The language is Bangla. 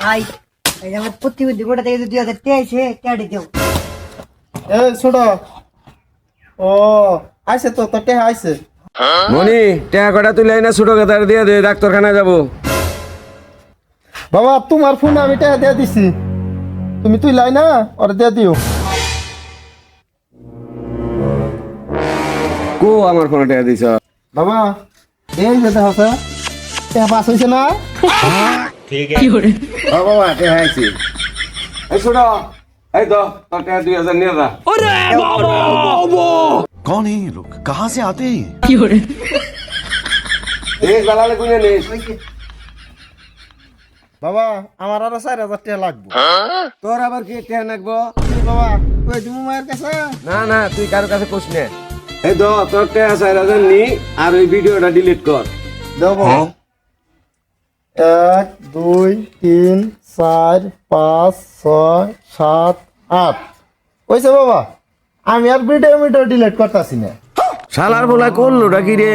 ভাই এই আমার প্রতিবন্ধী গোটা থেকে দুই হাজার টেয়েছে টেয়াটি দেও এ ছোট ও আইছে তো তোর টেহা আইছে মনি টাকা কটা তুলে না ছোট কথার দিয়ে দে ডাক্তারখানা যাব। বাবা তোমার ফোনে আমি টেহা দিয়ে দিছি। তুমি তুই লাই না ওর দিয়ে দিও। কো আমার ফোনে টাকা দিছ? বাবা এই যে দেখো টেহা পাস হয়েছে না? বাবা টাকা আইছি এই ছোট এই তো তোর টাকা দুই হাজার নিয়ে যা कौन है ये लोग कहाँ से आते हैं ये? এই বেলালে গুনে নিস বাবা আমার আরো চার হাজার টাকা লাগবে তোর আবার কি টাকা নাকবো বাবা কই তুমি মায়ের কাছে না না তুই কারো কাছে কোস নে এই তো তোর টাকা চার হাজার নি আর ওই ভিডিওটা ডিলিট কর দেব এক দুই তিন চার পাঁচ ছয় সাত আট। ওইসে বাবা আমি আর ভিডিও মিডিও ডিলিট করতেছি না। শালার বলা করল কি রে?